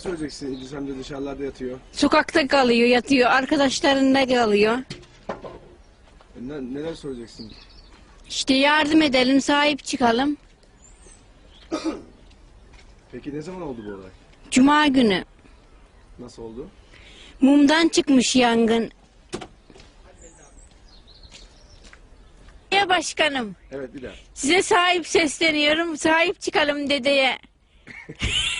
söyleyeceksin? İdris amca dışarılarda yatıyor. Sokakta kalıyor, yatıyor. Arkadaşlarında kalıyor. E, Ne, neler söyleyeceksin? İşte yardım edelim, sahip çıkalım. Peki ne zaman oldu bu olay? Cuma günü Nasıl oldu? mumdan çıkmış yangın. Ya başkanım, Evet bir daha. size sahip sesleniyorum. Sahip çıkalım dedeye.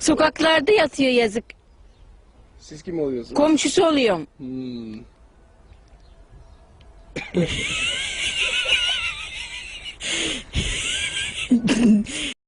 Sokaklarda yatıyor yazık. Siz kim oluyorsunuz? Komşusu oluyorum. Hmm.